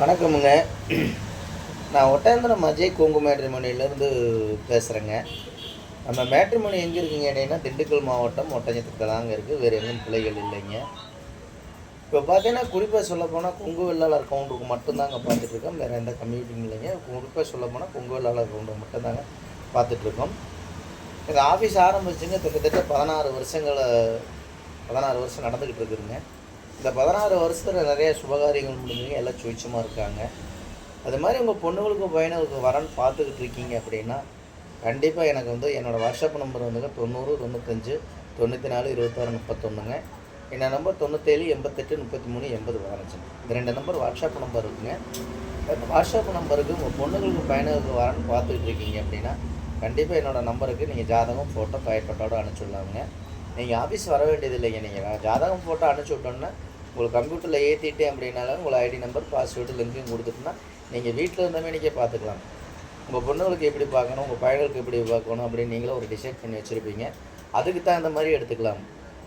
வணக்கமுங்க. நான் ஒட்டேந்திரம் அஜய் கொங்கு மேட்ரிமோனியிலேருந்து பேசுகிறேங்க நம்ம மேட்ரிமோனி எங்கே இருக்குங்க அப்படின்னா திண்டுக்கல் மாவட்டம் ஒட்டஞ்சத்துக்கு தாங்க இருக்குது வேறு எங்கும் பிள்ளைகள் இல்லைங்க. இப்போ பார்த்தீங்கன்னா குறிப்பாக சொல்லப்போனால் கொங்கு வெள்ளாளர் கவுண்டருக்கு மட்டும்தாங்க பார்த்துட்ருக்கோம் வேறு எந்த கம்யூனிட்டியும் இல்லைங்க. குறிப்பாக சொல்லப்போனால் கொங்கு வெள்ளாளர் கவுண்டர் மட்டும்தாங்க பார்த்துட்ருக்கோம் இந்த ஆஃபீஸ் ஆரம்பிச்சுங்க கிட்டத்தட்ட பதினாறு வருஷங்களை பதினாறு வருஷம் நடந்துக்கிட்டு இருக்குதுங்க. இந்த பதினாறு வருஷத்தில் நிறைய சுபகாரியங்கள் முடிஞ்சுங்க எல்லாம் சுவிச்சமாக இருக்காங்க. அது மாதிரி உங்கள் பொண்ணுங்களுக்கும் பையனுக்கு வரன்னு பார்த்துக்கிட்டு இருக்கீங்க அப்படின்னா கண்டிப்பாக எனக்கு வந்து என்னோடய வாட்ஸ்அப் நம்பர் வந்துங்க தொண்ணூறு தொண்ணூத்தஞ்சு தொண்ணூற்றி நாலு இருபத்தாறு முப்பத்தொன்றுங்க என்ன நம்பர் தொண்ணூற்றேழு எண்பத்தெட்டு முப்பத்தி மூணு எண்பது பதினஞ்சுங்க இந்த ரெண்டு நம்பர் வாட்ஸ்அப் நம்பர் இருக்குங்க. இந்த வாட்ஸ்அப் நம்பருக்கு உங்கள் பொண்ணுங்களுக்கு பையனுக்கு வரன்னு பார்த்துக்கிட்டு இருக்கீங்க அப்படின்னா கண்டிப்பாக என்னோடய நம்பருக்கு நீங்கள் ஜாதகம் ஃபோட்டோ பயப்பட்டோட அனுப்பிச்சுடலாமுங்க. நீங்கள் ஆஃபீஸ் வர வேண்டியது இல்லைங்க நீங்கள் ஜாதகம் ஃபோட்டோ அனுப்பிச்சி விட்டோன்னா உங்களுக்கு கம்ப்யூட்டரில் ஏற்றிட்டேன் அப்படின்னாலும் உங்கள் ஐடி நம்பர் பாஸ்வேர்டு லிங்க்கும் கொடுத்துட்டுனா நீங்கள் வீட்டில் இருந்தமே நீங்கள் பார்த்துக்கலாம். உங்கள் பொண்ணுங்களுக்கு எப்படி பார்க்கணும் உங்கள் பையனுக்கு எப்படி பார்க்கணும் அப்படின்னு நீங்களும் ஒரு டிசைட் பண்ணி வச்சுருப்பீங்க. அதுக்கு தகுந்த மாதிரி எடுத்துக்கலாம்.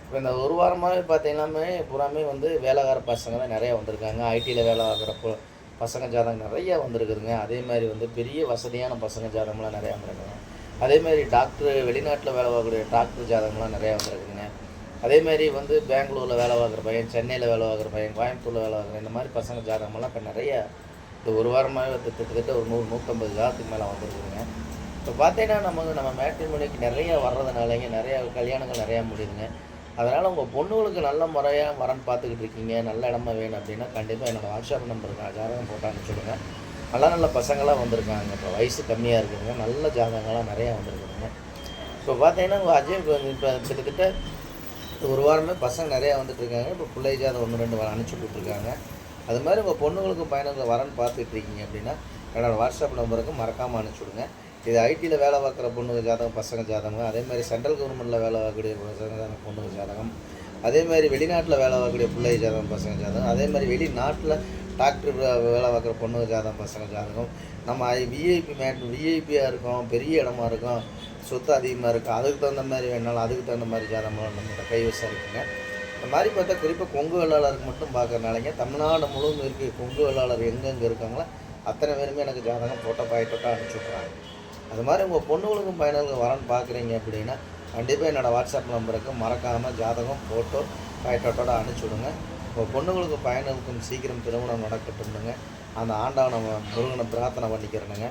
இப்போ இந்த ஒரு வாரமாகவே பார்த்தீங்கன்னாமே பூராமே வந்து வேலைக்கார பசங்க தான் நிறையா வந்திருக்காங்க. ஐடியில் வேலை ஆகிற பசங்க ஜாதகம் நிறையா வந்திருக்குதுங்க. அதே மாதிரி வந்து பெரிய வசதியான பசங்க ஜாதகம்லாம் நிறையா வந்திருக்குங்க அதே மாதிரி டாக்டர் வெளிநாட்டில் வேலை பார்க்கக்கூடிய டாக்டர் ஜாதகம்லாம் நிறையா வந்திருக்குங்க அதே மாதிரி வந்து பெங்களூரில் வேலை பார்க்குற பையன் சென்னையில் வேலை பார்க்குற பையன் கோயம்புத்தூரில் வேலை பார்க்குற இந்த மாதிரி பசங்க ஜாதகமெல்லாம் இப்போ நிறைய இந்த ஒரு வாரமாகவே கிட்டத்தட்ட ஒரு நூறு நூற்றம்பது ஜாதத்துக்கு மேலே வந்திருக்குதுங்க. இப்போ பார்த்தீங்கன்னா நம்ம நம்ம மேட்ரிமோனிக்கு நிறைய வர்றதுனாலங்க நிறைய கல்யாணங்கள் நிறையா முடியுதுங்க. அதனால் உங்கள் பொண்ணுங்களுக்கு நல்ல முறையாக வரன்னு பார்த்துக்கிட்டு இருக்கீங்க நல்ல இடமா வேணும் அப்படின்னா கண்டிப்பாக என்னோடய வாட்ஸ்அப் நம்பருக்கு ஜாதகம் போட்டு அனுப்பிச்சுடுங்க. நல்ல நல்ல பசங்களாம் வந்திருக்காங்க. இப்போ வயசு கம்மியாக இருக்குதுங்க. நல்ல ஜாதகங்களாக நிறையா வந்திருக்குதுங்க. இப்போ பார்த்தீங்கன்னா உங்கள் அஜய் இப்போ கிட்டத்தட்ட ஒரு வாரமே பசங்க நிறையா வந்துட்டு இருக்காங்க. இப்போ பிள்ளை ஜாதம் ஒன்று ரெண்டு வாரம் அனுப்பிச்சி விட்டுருக்காங்க அது மாதிரி உங்கள் பொண்ணுங்களுக்கும் பையனுக்கு வரன்னு பார்த்துட்டு இருக்கீங்க அப்படின்னா என்னோடய வாட்ஸ்அப் நம்பருக்கு மறக்காமல் அனுப்பிச்சி விடுங்க. இது ஐடியில் வேலை பார்க்குற பொண்ணுங்க ஜாதகம் பசங்க ஜாதகம். அதே மாதிரி சென்ட்ரல் கவர்மெண்ட்டில் வேலை பார்க்கக்கூடிய பசங்க ஜாதகம் பொண்ணுங்க ஜாதகம். அதே மாதிரி வெளிநாட்டில் வேலை பார்க்கக்கூடிய பிள்ளை ஜாதகம் பசங்க ஜாதகம். அதே மாதிரி வெளிநாட்டில் டாக்டர் வேலை பார்க்குற பொண்ணுங்க ஜாதகம் பசங்க ஜாதகம். நம்ம விஐபி மேட் விஐபியாக இருக்கோம் பெரிய இடமா இருக்கும். சொத்து அதிகமாக இருக்குது அதுக்கு தகுந்த மாதிரி வேணாலும் அதுக்கு தகுந்த மாதிரி ஜாதகம் நம்மகிட்ட கைவசம் இருக்குங்க இந்த மாதிரி பார்த்தா குறிப்பாக கொங்கு வேளாளருக்கு மட்டும் பார்க்குறனாலங்க தமிழ்நாடு முழுவதும் இருக்குது கொங்கு வேளாளர் எங்கெங்கே இருக்காங்களோ அத்தனை பேருமே எனக்கு ஜாதகம் ஃபோட்டோ பாயிட்டோட்டா அனுப்பிச்சி விட்றாங்க அது மாதிரி உங்கள் பொண்ணுங்களுக்கும் பையனுக்கும் வரன்னு பார்க்குறீங்க அப்படின்னா கண்டிப்பாக என்னோடய வாட்ஸ்அப் நம்பருக்கு மறக்காமல் ஜாதகம் ஃபோட்டோ பாயிட்டோட்டோட அனுப்பிச்சி விடுங்க. உங்கள் பொண்ணுங்களுக்கும் பையனுக்கும் சீக்கிரம் திருமணம் நடக்கட்டும்னுங்க. அந்த ஆண்டவனை முருகனை பிரார்த்தனை பண்ணிக்கிறேனுங்க.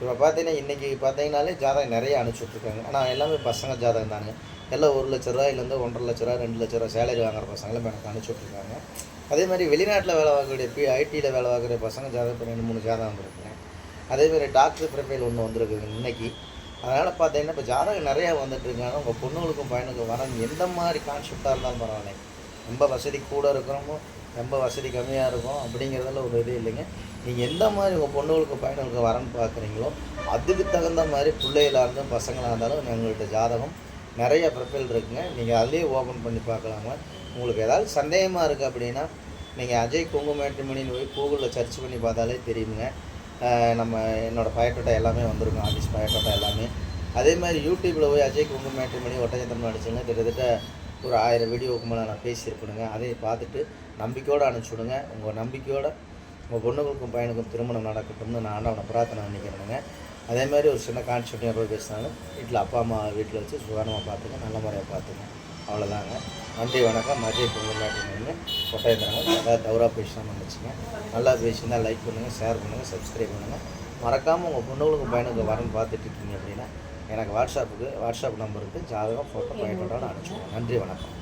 இப்போ பார்த்தீங்கன்னா இன்றைக்கி பார்த்தீங்கனாலே ஜாதகம் நிறைய அனுப்பிச்சுட்ருக்காங்க ஆனால் எல்லாமே பசங்க ஜாதகம் தாங்க. எல்லாம் ஒரு லட்ச ரூபாயிலேருந்து ஒன்றரை லட்ச ரூபா ரெண்டு லட்ச ரூபா சேலரி வாங்குற பசங்களும் எனக்கு அனுப்பிச்சுட்ருக்காங்க அதே மாதிரி வெளிநாட்டில் வேலை பார்க்கக்கூடிய பி ஐடியில் வேலை பார்க்குற பசங்க ஜாதகம் ரெண்டு மூணு ஜாதகம் வந்துருக்குங்க. அதே மாதிரி டாக்டர் ப்ரொஃபைல் ஒன்று வந்திருக்குங்க இன்னைக்கு. அதனால் பார்த்தீங்கன்னா இப்போ ஜாதகம் நிறையா வந்துட்டுருக்காங்க. உங்கள் பொண்ணுங்களுக்கும் பையனுக்கும் வர எந்த மாதிரி கான்செப்டாக இருந்தாலும் பரவாயில்லை ரொம்ப வசதி கூட இருக்கிறவங்க ரொம்ப வசதி கம்மியாக இருக்கும் அப்படிங்கிறதுல ஒரு இது இல்லைங்க. நீங்கள் எந்த மாதிரி உங்கள் பொண்ணுங்களுக்கு பையனுக்கு வரன்னு பார்க்குறீங்களோ அதுக்கு தகுந்த மாதிரி பிள்ளைகளாக இருந்தாலும் பசங்களாக இருந்தாலும் எங்கள்கிட்ட ஜாதகம் நிறைய ப்ரொஃபைல் இருக்குங்க. நீங்கள் அதிலே ஓப்பன் பண்ணி பார்க்கலாங்க. உங்களுக்கு ஏதாவது சந்தேகமாக இருக்குது அப்படின்னா நீங்கள் அஜய் குங்குமேட்டுமணின்னு போய் கூகுளில் சர்ச் பண்ணி பார்த்தாலே தெரியுங்க. நம்ம என்னோடய பயட்டோட்டா எல்லாமே வந்திருக்கும் ஆஃபீஸ் பயட்டோட்டா எல்லாமே. அதே மாதிரி யூடியூப்பில் போய் அஜய் குங்குமேட்டுமணி மேட்ரிமணி நடிச்சுங்க கிட்டத்தட்ட ஒரு ஆயிரம் வீடியோவுக்கு மேலே நான் பேசியிருப்பேனுங்க அதை பார்த்துட்டு நம்பிக்கையோடு அனுப்பிச்சி விடுங்க உங்கள் நம்பிக்கையோடு உங்கள் பொண்ணுகளுக்கும் பையனுக்கும் திருமணம் நடக்கட்டும்னு நான் ஆண்டவனை பிரார்த்தனை நினைக்கிறேனுங்க அதே மாதிரி ஒரு சின்ன கான்செப்ட் எவ்வளோ பேசினாலும் வீட்டில் அப்பா அம்மா வீட்டில் வச்சு சுகானமாக பார்த்துங்க நல்ல முறையாக பார்த்துங்க அவ்வளோதாங்க நன்றி வணக்கம். மதிய பொங்கல் கொட்டாயத்தனங்க நல்லா தவறாக பேசினா வந்துச்சுங்க. நல்லா பேசினா லைக் பண்ணுங்கள் ஷேர் பண்ணுங்கள் சப்ஸ்கிரைப் பண்ணுங்கள் மறக்காமல் உங்கள் பொண்ணுகளுக்கும் பையனுக்கு வரன்னு பார்த்துட்டு இருக்கீங்க அப்படின்னா எனக்கு வாட்ஸ்அப்புக்கு வாட்ஸ்அப் நம்பருக்கு ஜாதகம் ஃபோட்டோ பயனோட அனுப்பிச்சுடுங்க நன்றி வணக்கம்.